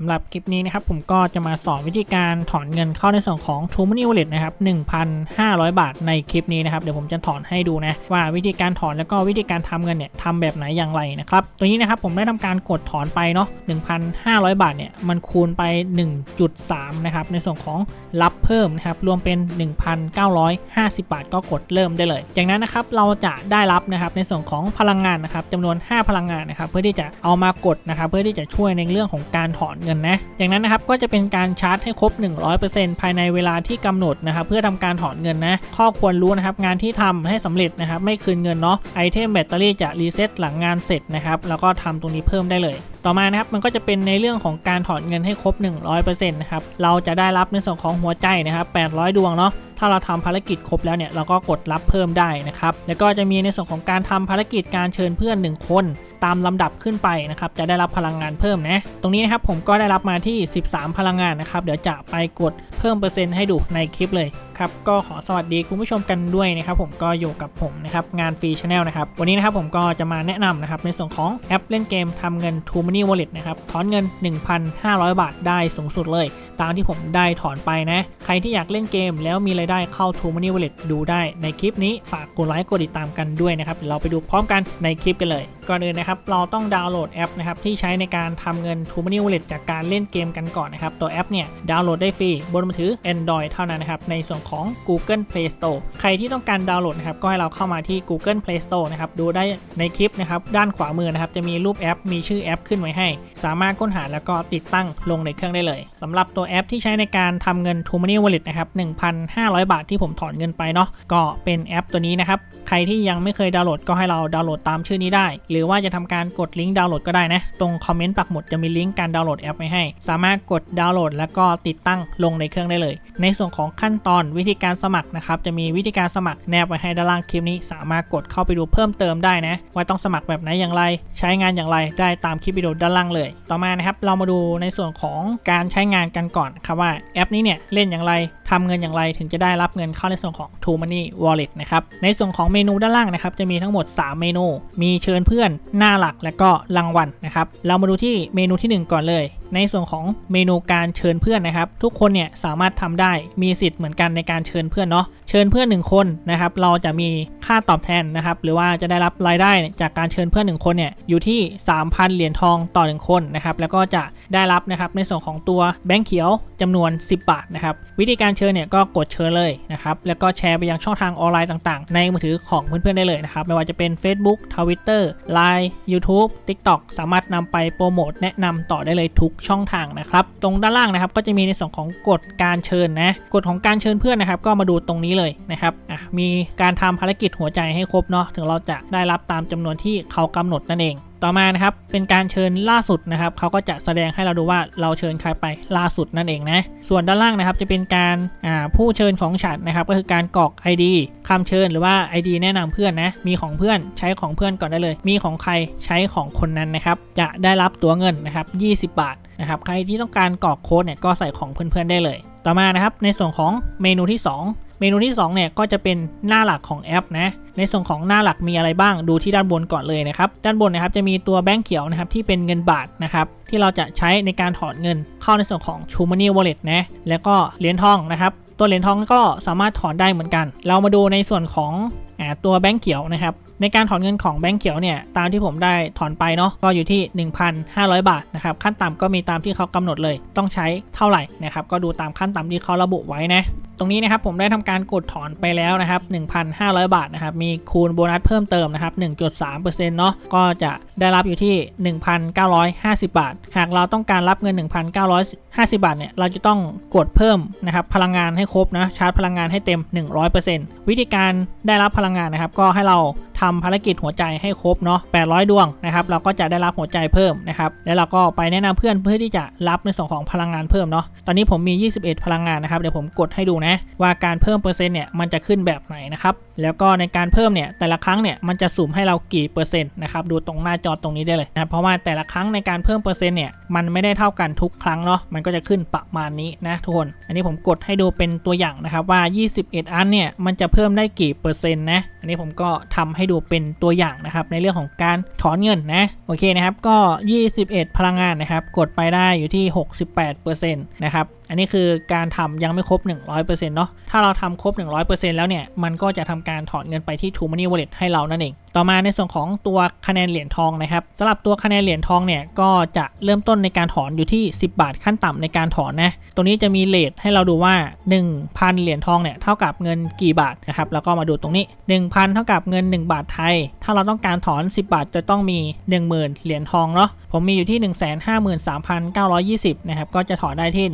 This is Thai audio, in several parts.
สำหรับคลิปนี้นะครับผมก็จะมาสอนวิธีการถอนเงินเข้าในส่วนของ True Money Wallet นะครับ 1,500 บาทในคลิปนี้นะครับ เดี๋ยวผมจะถอนให้ดูนะ ว่าวิธีการถอนแล้วก็วิธีการทำเงินเนี่ยทำแบบไหนอย่างไรนะครับ ตัวนี้นะครับผมได้ทำการกดถอนไปเนาะ 1,500 บาทเนี่ยมันคูณไป 1.3 นะครับ ในส่วนของรับเพิ่มนะครับ รวมเป็น 1,950 บาทก็กดเริ่มได้เลย จากนั้นนะครับเราจะได้รับนะครับในส่วนของพลังงานนะครับจำนวน 5 พลังงานนะครับ เพื่อที่จะเอามากดนะครับ เพื่อที่จะช่วยในเรื่องของการถอนเงินนะจากนั้นนะครับก็จะเป็นการชาร์จให้ครบ 100%ภายในเวลาที่กำหนดนะครับเพื่อทำการถอนเงินนะข้อควรรู้นะครับงานที่ทำให้สำเร็จนะครับไม่คืนเงินเนาะไอเทมแบตเตอรี่จะรีเซ็ตหลังงานเสร็จนะครับแล้วก็ทำตรงนี้เพิ่มได้เลย ต่อมานะครับมันก็จะเป็นในเรื่องของการถอนเงินให้ครบ 100%นะครับเราจะได้รับในส่วนของหัวใจนะครับ800 ดวงเนาะถ้าเราทำภารกิจครบแล้วเนี่ยเราก็กดรับเพิ่มได้นะครับแล้วก็จะมีในส่วนของการทำภารกิจการเชิญเพื่อน 1 คน ตามลำดับขึ้นไปนะครับจะได้รับพลังงานเพิ่มนะตรงนี้นะครับผมก็ได้รับมาที่ 13 พลังงานนะครับเดี๋ยวจะไปกดเพิ่มเปอร์เซ็นต์ให้ดูในคลิปเลย ครับก็ขอสวัสดีคุณผู้ชมกันด้วยนะครับผมก็อยู่กับผมนะครับงานฟรีชาแนลนะครับวันนี้นะครับผมก็จะมาแนะนำนะครับในส่วนของแอปเล่นเกมทำเงิน True Money Wallet นะครับถอนเงิน 1,500 บาทได้สูงสุดเลย ตามที่ผมได้ถอนไปนะ ใครที่อยากเล่นเกมแล้วมีรายได้เข้า True Money Wallet ดูได้ในคลิปนี้ฝากกดไลค์กดติดตามกันด้วยนะครับเดี๋ยวเราไปดูพร้อมกันในคลิปกันเลยก่อนอื่นนะครับเราต้องดาวน์โหลดแอปนะครับที่ใช้ในการทำเงิน True Money Wallet จากการเล่นเกมกันก่อนนะครับตัวแอปเนี่ยดาวน์โหลดได้ฟรีบนมือถือ Android เท่านั้นนะครับในส่วนของ Google Play Store ใครที่ต้องการดาวน์โหลดนะครับก็ให้เราเข้ามาที่ Google Play Store นะครับดูได้ในคลิปนะครับด้านขวามือนะครับจะมีรูปแอป มีชื่อแอปขึ้นไว้ให้ สามารถค้นหาแล้วก็ติดตั้งลงในเครื่องได้เลยสำหรับตัวแอปที่ใช้ในการทำเงิน t r u Money Wallet นะครับ1,500 บาทที่ผมถอนเงินไปเนาะก็เป็นแอปตัวนี้นะครับใครที่ยังไม่เคยดาวน์โหลดก็ให้เราดาวน์โหลดตามชื่อนี้ได้ หรือว่าจะทำการกดลิงก์ดาวน์โหลดก็ได้นะ ตรงคอมเมนต์ปักหมุดจะมีลิงก์การดาวน์โหลดแอปไว้ให้ สามารถกดดาวน์โหลด แล้วก็ติดตั้งลงในเครื่องได้เลย ในส่วนของขั้นตอนวิธีการสมัครนะครับ จะมีวิธีการสมัครแนบไว้ให้ด้านล่างคลิปนี้ สามารถกดเข้าไปดูเพิ่มเติมได้นะ ว่าต้องสมัครแบบไหนอย่างไร ใช้งานอย่างไรได้ตามคลิปวิดีโอด้านล่างเลย ต่อมานะครับเรามาดูในส่วนของการใช้งานกันก่อนครับว่าแอปนี้เนี่ยเล่นอย่างไรทำเงินอย่างไรถึงจะได้รับเงินเข้าในส่วนของ True Money Wallet นะครับในส่วนของเมนูด้านล่างนะครับจะมีทั้งหมด 3 เมนู มีเชิญเพื่อนหน้าหลักและก็รางวัลนะครับเรามาดูที่เมนูทีหนึ่1 ก่อนเลยในส่วนของเมนูการเชิญเพื่อนนะครับ ทุกคนเนี่ยสามารถทำได้มีสิทธิ์เหมือนกันในการเชิญเพื่อนเนาะเชิญเพื่อน 1 คนนะครับ เราจะมีค่าตอบแทนนะครับ หรือว่าจะได้รับรายได้จากการเชิญเพื่อน 1 คนเนี่ยอยู่ที่ 3,000 เหรียญทองต่อ 1 คนนะครับ แล้วก็จะ ได้รับนะครับในส่วนของตัวแบงค์เขียวจำนวน 10 บาทนะครับวิธีการเชิญเนี่ยก็กดเชิญเลยนะครับแล้วก็แชร์ไปยังช่องทางออนไลน์ต่างๆ ในมือถือของเพื่อนๆได้เลยนะครับไม่ว่าจะเป็น Facebook Twitter Line YouTube TikTok สามารถนำไปโปรโมทแนะนำต่อได้เลยทุกช่องทางนะครับตรงด้านล่างนะครับก็จะมีในส่วนของกฎการเชิญนะกฎของการเชิญเพื่อนนะครับก็มาดูตรงนี้เลยนะครับอะมีการทำภารกิจหัวใจให้ครบเนาะถึงเราจะได้รับตามจำนวนที่เขากำหนดนั่นเอง ต่อมานะครับเป็นการเชิญล่าสุดนะครับเขาก็จะแสดงให้เราดูว่าเราเชิญใครไปล่าสุดนั่นเองนะส่วนด้านล่างนะครับจะเป็นการผู้เชิญของฉันนะครับก็คือการกรอก ID คำเชิญหรือว่า ID แนะนำเพื่อนนะมีของเพื่อนใช้ของเพื่อนก่อนได้เลย มีของใครใช้ของคนนั้นนะครับจะได้รับตัวเงินนะครับ20 บาทนะครับใครที่ต้องการกรอกโค้ดเนี่ยก็ใส่ของเพื่อนๆได้เลย ต่อมานะครับในส่วนของเมนูที่ 2เมนูที่2เนี่ยก็จะเป็นหน้าหลักของแอปนะในส่วนของหน้าหลักมีอะไรบ้างดูที่ด้านบนก่อนเลยนะครับด้านบนนะครับจะมีตัวแบงค์เขียวนะครับที่เป็นเงินบาทนะครับที่เราจะใช้ในการถอนเงินเข้าในส่วนของ True Money Wallet นะแล้วก็เหรียญทองนะครับตัวเหรียญทองก็สามารถถอนได้เหมือนกัน เรามาดูในส่วนของอตัวแบงค์เขียวนะครับในการถอนเงินของแบงค์เขียวเนี่ยตามที่ผมได้ถอนไปเนาะก็อยู่ที่ 1,500 บาทนะครับขั้นต่ำก็มีตามที่เขากำหนดเลย ต้องใช้เท่าไหร่นะครับก็ดูตามขั้นต่ำที่เขาระบุไว้นะตรงนี้นะครับผมได้ทำการกดถอนไปแล้วนะครับ 1,500 บาทนะครับ มีคูณโบนัสเพิ่มเติมนะครับ 1.3%เนาะก็จะได้รับอยู่ที่ 1,950 บาท หากเราต้องการรับเงิน 1,950 บาทเนี่ยเราจะต้องกดเพิ่มนะครับพลังงานให้ครบนะชาร์จพลังงานให้เต็ม 100%วิธีการได้รับพลังงานนะครับ ก็ให้เราทำภารกิจหัวใจให้ครบเนาะ800 ดวงนะครับเราก็จะได้รับหัวใจเพิ่มนะครับแล้วเราก็ไปแนะนำเพื่อนเพื่อที่จะรับในส่วนของพลังงานเพิ่มเนาะตอนนี้ผมมี 21 พลังงานนะครับเดี๋ยวผมกดให้ดูนะ ว่าการเพิ่มเปอร์เซ็นต์เนี่ยมันจะขึ้นแบบไหนนะครับแล้วก็ในการเพิ่มเนี่ยแต่ละครั้งเนี่ยมันจะสุ่มให้เรากี่เปอร์เซ็นต์นะครับดูตรงหน้าจอตรงนี้ได้เลยนะเพราะว่าแต่ละครั้งในการเพิ่มเปอร์เซ็นต์เนี่ยมันไม่ได้เท่ากันทุกครั้งเนาะมันก็จะขึ้นประมาณนี้นะทุกคน อันนี้ผมกดให้ดูเป็นตัวอย่างนะครับว่า 21 อันเนี่ยมันจะเพิ่มได้กี่เปอร์เซ็นต์นะอันนี้ผมก็ทำให้ดูเป็นตัวอย่างนะครับในเรื่องของการถอนเงินนะโอเคนะครับก็ 21 พลังงานนะครับกดไปได้อยู่ที่ 68%นะครับอันนี้คือการทำยังไม่ครบ 100%เนาะถ้าเราทำครบ 100%แล้วเนี่ยมันก็จะทำการถอนเงินไปที่ True Money Wallet ให้เรานั่นเอง ต่อมาในส่วนของตัวคะแนนเหรียญทองนะครับสำหรับตัวคะแนนเหรียญทองเนี่ยก็จะเริ่มต้น้นในการถอนอยู่ที่ 10 บาทขั้นต่ำในการถอนนะ ตรงนี้จะมีเลทให้เราดูว่า 1,000 เหรียญทองเนี่ยเท่ากับเงินกี่บาทนะครับ แล้วก็มาดูตรงนี้ 1,000 เท่ากับเงิน 1 บาทไทย ถ้าเราต้องการถอน 10 บาทจะต้องมี 10,000 เหรียญทองเนาะ ผมมีอยู่ที่ 153,920 นะครับ ก็จะถอนได้ที่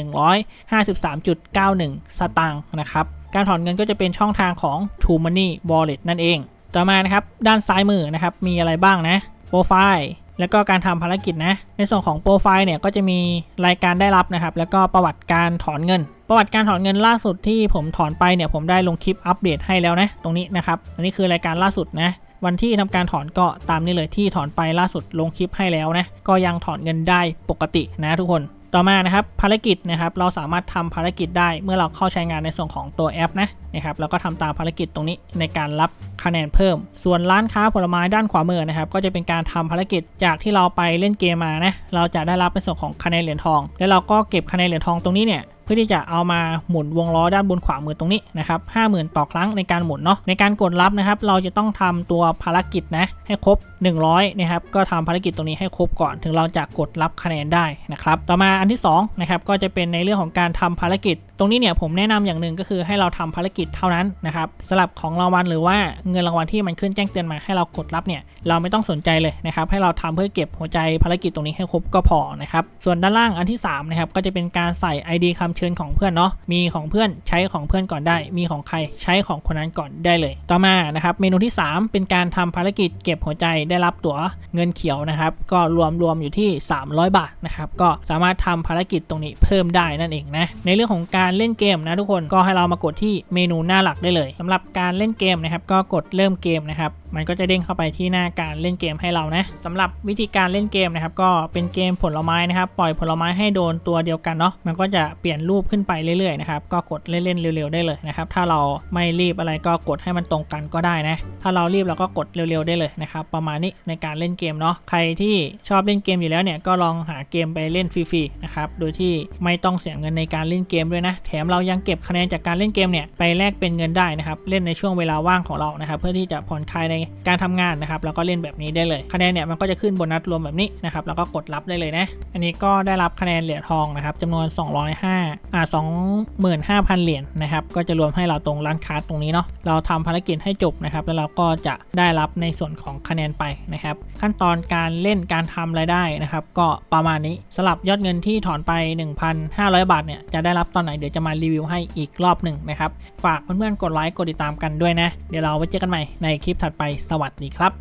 153.91 สตางค์นะครับ การถอนเงินก็จะเป็นช่องทางของ True Money Wallet นั่นเอง ต่อมานะครับ ด้านซ้ายมือนะครับ มีอะไรบ้างนะ โปรไฟล์ แล้วก็การทำภารกิจนะ ในส่วนของโปรไฟล์เนี่ยก็จะมีรายการได้รับนะครับ แล้วก็ประวัติการถอนเงิน ประวัติการถอนเงินล่าสุดที่ผมถอนไปเนี่ยผมได้ลงคลิปอัปเดตให้แล้วนะ ตรงนี้นะครับ อันนี้คือรายการล่าสุดนะวันที่ทำการถอนก็ตามนี้เลยที่ถอนไปล่าสุดลงคลิปให้แล้วนะ ก็ยังถอนเงินได้ปกตินะทุกคน ต่อมานะครับภารกิจนะครับเราสามารถทำภารกิจได้เมื่อเราเข้าใช้งานในส่วนของตัวแอปนะนะครับแล้วก็ทำตามภารกิจตรงนี้ในการรับคะแนนเพิ่ม ส่วนร้านค้าผลไม้ด้านขวามือนะครับก็จะเป็นการทำภารกิจจากที่เราไปเล่นเกมมานะเราจะได้รับในส่วนของคะแนนเหรียญทอง แล้วเราก็เก็บคะแนนเหรียญทองตรงนี้เนี่ยเพื่อที่จะเอามาหมุนวงล้อด้านบนขวามือตรงนี้นะครับ50,000ต่อครั้งในการหมุนเนาะในการกดรับนะครับ เราจะต้องทำตัวภารกิจนะให้ครบ 100นะครับก็ทำภารกิจตรงนี้ให้ครบก่อน ถึงเราจะกดรับคะแนนได้นะครับต่อมาอันที่2นะครับก็จะเป็นในเรื่องของการทำภารกิจ ตรงนี้เนี่ยผมแนะนำอย่างหนึ่งก็คือให้เราทำภารกิจเท่านั้นนะครับสลับของรางวัลหรือว่าเงินรางวัลที่มันขึ้นแจ้งเตือนมาให้เรากดรับเนี่ยเราไม่ต้องสนใจเลยนะครับให้เราทำเพื่อเก็บหัวใจภารกิจตรงนี้ให้ครบก็พอนะครับส่วนด้านล่างอันที่3นะครับก็จะเป็นการใส่ ID คำเชิญของเพื่อนเนาะมีของเพื่อนใช้ของเพื่อนก่อนได้ มีของใครใช้ของคนนั้นก่อนได้เลย ต่อมานะครับเมนูที่ 3 เป็นการทำภารกิจเก็บหัวใจได้รับตั๋วเงินเขียวนะครับ ก็รวมรวมอยู่ที่ 300 บาทนะครับ ก็สามารถทำภารกิจตรงนี้เพิ่มได้นั่นเองนะ ในเรื่องของการเล่นเกมนะทุกคนก็ให้เรามากดที่เมนูหน้าหลักได้เลยสำหรับการเล่นเกมนะครับ ก็กดเริ่มเกมนะครับมันก็จะเด้งเข้าไปที่หน้าการเล่นเกมให้เรานะสำหรับวิธีการเล่นเกมนะครับ ก็เป็นเกมผลไม้นะครับ ปล่อยผลไม้ให้โดนตัวเดียวกันเนาะมันก็จะเปลี่ยนรูปขึ้นไปเรื่อยๆนะครับก็กดเล่นๆเร็วๆได้เลยนะครับ ถ้าเราไม่รีบอะไรก็กดให้มันตรงกันก็ได้นะ ถ้าเรารีบเราก็กดเร็วๆได้เลยนะครับ ประมาณนี้ในการเล่นเกมเนาะใครที่ชอบเล่นเกมอยู่แล้วเนี่ยก็ลองหาเกมไปเล่นฟรีๆนะครับโดยที่ไม่ต้องเสียเงินในการเล่นเกมด้วยนะ แถมเรายังเก็บคะแนนจากการเล่นเกมเนี่ยไปแลกเป็นเงินได้นะครับเล่นในช่วงเวลาว่างของเรานะครับเพื่อที่จะผ่อนคลายในการทำงานนะครับแล้วก็เล่นแบบนี้ได้เลย คะแนนเนี่ยมันก็จะขึ้นโบนัสรวมแบบนี้นะครับแล้วก็กดรับได้เลยนะอันนี้ก็ได้รับคะแนนเหรียญทองนะครับจำนวน 205อ่า25,000 เหรียญนะครับก็จะรวมให้เราตรงร้านค้าตรงนี้เนาะเราทำภารกิจให้จบนะครับแล้วเราก็จะได้รับในส่วนของคะแนนไปนะครับ ขั้นตอนการเล่นการทำรายได้นะครับ ก็ประมาณนี้สลับยอดเงินที่ถอนไป 1,500 บาทเนี่ยจะได้รับตอนไหนเดี๋ยวจะมารีวิวให้อีกรอบหนึ่งนะครับ ฝากเพื่อนๆกดไลค์กดติดตามกันด้วยนะ เดี๋ยวเราไว้เจอกันใหม่ในคลิปถัดไปสวัสดีครับ